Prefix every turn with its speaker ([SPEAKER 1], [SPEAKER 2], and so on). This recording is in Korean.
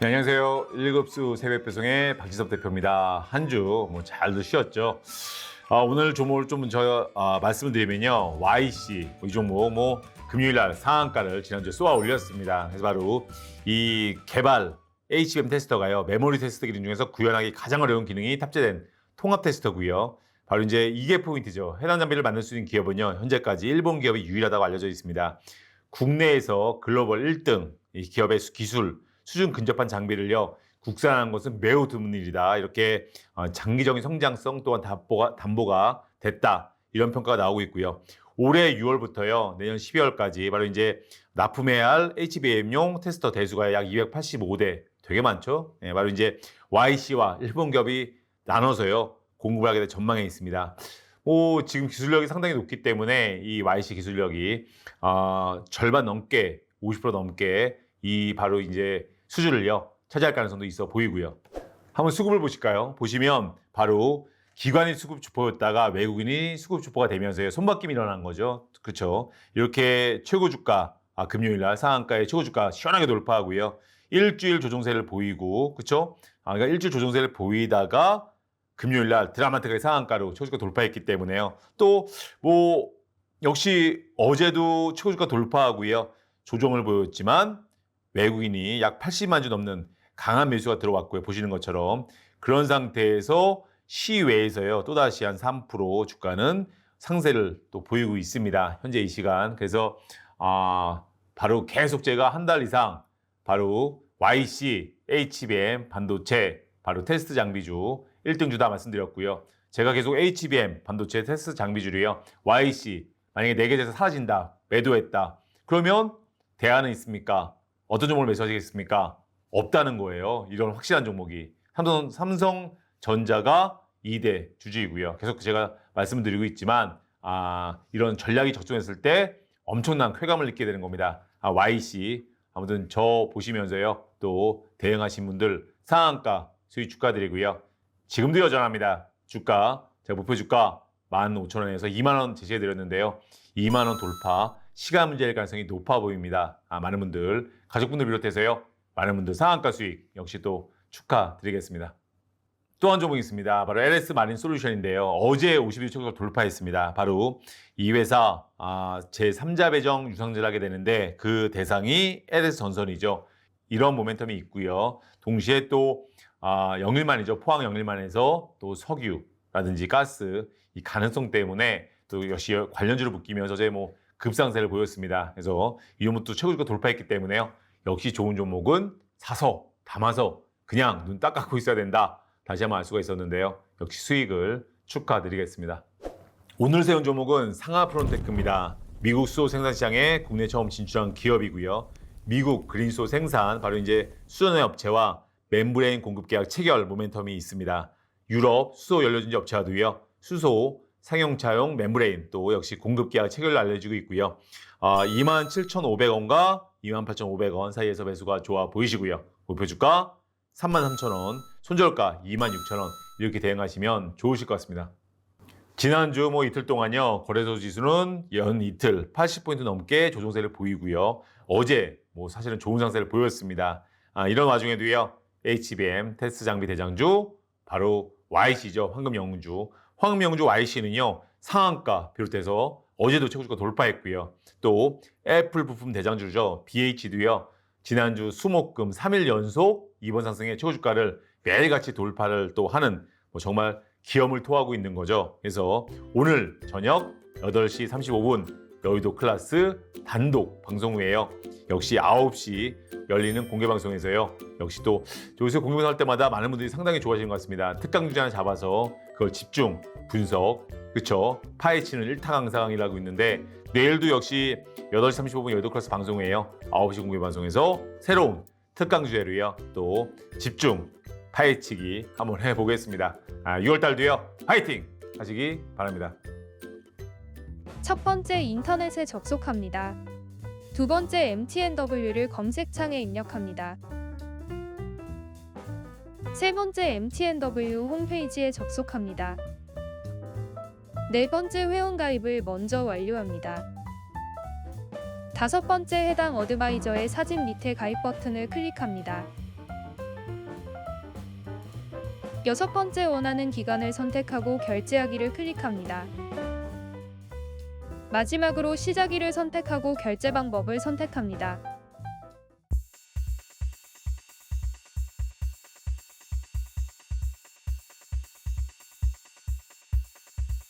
[SPEAKER 1] 네, 안녕하세요. 일급수 새벽 배송의 박지섭 대표입니다. 한 주 뭐 잘도 쉬었죠. 아, 오늘 종목을 좀저 아, 말씀을 드리면요. YC 이 종목 뭐 금요일 날 상한가를 지난주에 쏘아 올렸습니다. 그래서 바로 이 개발 HBM 테스터가요. 메모리 테스트 기능 중에서 구현하기 가장 어려운 기능이 탑재된 통합 테스터고요. 바로 이제 이게 포인트죠. 해당 장비를 만들 수 있는 기업은요. 현재까지 일본 기업이 유일하다고 알려져 있습니다. 국내에서 글로벌 1등 이 기업의 수- 기술 수준 근접한 장비를요 국산하는 것은 매우 드문 일이다. 이렇게 어, 장기적인 성장성 또한 담보가, 담보가 됐다. 이런 평가가 나오고 있고요. 올해 6월부터요 내년 12월까지 바로 이제 납품해야 할 HBM용 테스터 대수가 약 285대 되게 많죠? 예, 바로 이제 YC와 일본 기업이 나눠서요 공급을 하게 될 전망에 있습니다. 뭐 지금 기술력이 상당히 높기 때문에 이 YC 기술력이 어, 절반 넘게 50% 넘게 이 바로 이제 수주를요 차지할 가능성도 있어 보이고요. 한번 수급을 보실까요? 보시면 바로 기관이 수급 주포였다가 외국인이 수급 주포가 되면서 손바뀜이 일어난 거죠. 그렇죠. 이렇게 최고 주가 아, 금요일 날 상한가의 최고 주가 시원하게 돌파하고요. 일주일 조정세를 보이고 그렇죠? 아, 그러니까 일주일 조정세를 보이다가 금요일 날 드라마틱하게 상한가로 최고 주가 돌파했기 때문에요. 또 뭐 역시 어제도 최고 주가 돌파하고요. 조정을 보였지만 외국인이 약 80만 주 넘는 강한 매수가 들어왔고요. 보시는 것처럼 그런 상태에서 시외에서요. 또다시 한 3% 주가는 상세를 또 보이고 있습니다. 현재 이 시간. 그래서 아 바로 계속 제가 한 달 이상 바로 YC, HBM, 반도체, 바로 테스트 장비주 1등 주 다 말씀드렸고요. 제가 계속 HBM, 반도체 테스트 장비주로요. YC, 만약에 네 개에서 사라진다, 매도했다. 그러면 대안은 있습니까? 어떤 종목을 매수하시겠습니까? 없다는 거예요. 이런 확실한 종목이. 삼성, 삼성전자가 2대 주주이고요. 계속 제가 말씀을 드리고 있지만 아, 이런 전략이 적중했을 때 엄청난 쾌감을 느끼게 되는 겁니다. 아, YC 아무튼 저 보시면서요. 또 대응하신 분들 상한가 수익 축하드리고요. 지금도 여전합니다. 주가 제가 목표 주가 15,000원에서 2만 원 제시해 드렸는데요. 2만 원 돌파 시간 문제일 가능성이 높아 보입니다. 아, 많은 분들 가족분들 비롯해서요. 많은 분들 상한가 수익 역시 또 축하드리겠습니다. 또 한 종목이 있습니다. 바로 LS 마린 솔루션인데요. 어제 50일 최고가 돌파했습니다. 바로 이 회사 아, 제 3자 배정 유상제를 하게 되는데 그 대상이 LS 전선이죠. 이런 모멘텀이 있고요. 동시에 또 아, 영일만이죠. 포항 영일만에서 또 석유라든지 가스 이 가능성 때문에 또 역시 관련주를 묶이면서 어제 뭐 급상세를 보였습니다. 그래서 이 종목도 최고주가 돌파했기 때문에요. 역시 좋은 종목은 사서 담아서 그냥 눈 딱 감고 있어야 된다. 다시 한번 알 수가 있었는데요. 역시 수익을 축하드리겠습니다. 오늘 세운 종목은 상하 프론테크입니다. 미국 수소 생산 시장에 국내 처음 진출한 기업이고요. 미국 그린소 생산 바로 이제 수전의 업체와 멤브레인 공급 계약 체결 모멘텀이 있습니다. 유럽 수소 연료전지 업체와도요. 수소 상용차용 멤브레인 또 역시 공급 계약 체결을 알려지고 있고요. 아, 27,500원과 28,500원 사이에서 매수가 좋아 보이시고요. 목표 주가 33,000원, 손절가 26,000원 이렇게 대응하시면 좋으실 것 같습니다. 지난주 뭐 이틀 동안요 거래소 지수는 연 이틀 80포인트 넘게 조정세를 보이고요. 어제 뭐 사실은 좋은 상세를 보였습니다. 아, 이런 와중에도요 HBM 테스트 장비 대장주 바로 YC죠 황금영주 황금영주 YC는요 상한가 비롯해서 어제도 최고주가 돌파했고요. 또 애플 부품 대장주죠 BH도요 지난주 수목금 3일 연속 이번 상승의 최고주가를 매일같이 돌파를 또 하는 뭐 정말 기염을 토하고 있는 거죠. 그래서 오늘 저녁 8시 35분 여의도 클라스 단독 방송 후에요. 역시 9시 열리는 공개 방송에서요. 역시 또 요새 공개 방송 할 때마다 많은 분들이 상당히 좋아하시는 것 같습니다. 특강 주제 하나 잡아서 그걸 집중 분석 그쵸 파헤치는 일타 강상이라고 있는데 내일도 역시 8시 35분 여의도 클라스 방송 후에요. 9시 공개 방송에서 새로운 특강 주제로요. 또 집중 파헤치기 한번 해보겠습니다. 아, 6월 달도요. 파이팅 하시기 바랍니다.
[SPEAKER 2] 첫 번째 인터넷에 접속합니다. 두 번째 MTNW를 검색창에 입력합니다. 세 번째 MTNW 홈페이지에 접속합니다. 네 번째 회원가입을 먼저 완료합니다. 다섯 번째 해당 어드바이저의 사진 밑에 가입 버튼을 클릭합니다. 여섯 번째 원하는 기간을 선택하고 결제하기를 클릭합니다. 마지막으로 시작일을 선택하고 결제 방법을 선택합니다.